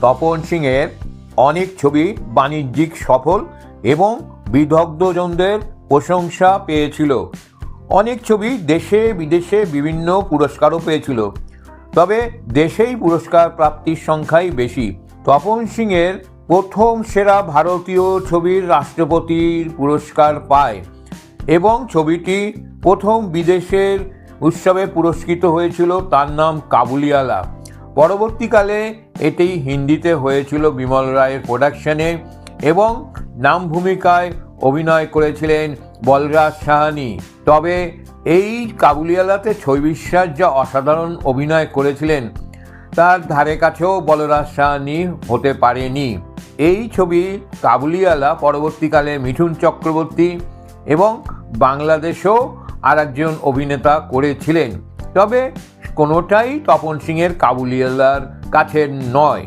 তপন সিংয়ের অনেক ছবি বাণিজ্যিক সফল এবং বিদগ্ধজনদের প্রশংসা পেয়েছিল। অনেক ছবি দেশে বিদেশে বিভিন্ন পুরস্কারও পেয়েছিল। তবে দেশেই পুরস্কার প্রাপ্তির সংখ্যাই বেশি। তপন সিংয়ের প্রথম সেরা ভারতীয় ছবির রাষ্ট্রপতির পুরস্কার পায় এবং ছবিটি প্রথম বিদেশের উৎসবে পুরস্কৃত হয়েছিল তার নাম কাবুলিওয়ালা। পরবর্তীকালে এটি হিন্দিতে হয়েছিল বিমল রায়ের প্রোডাকশনে এবং নাম ভূমিকায় অভিনয় করেছিলেন বলরাজ সাহানি। তবে এই কাবুলিওয়ালাতে ছবি বিশ্বাস যা অসাধারণ অভিনয় করেছিলেন, তার ধারে কাছেও বলরাজ সাহানি হতে পারেনি। এই ছবি কাবুলিওয়ালা, পরবর্তীকালে মিঠুন চক্রবর্তী এবং বাংলাদেশেও আর একজন অভিনেতা করেছিলেন। তবে কোনোটাই তপন সিংয়ের কাবুলিওয়ালার কাছে নয়।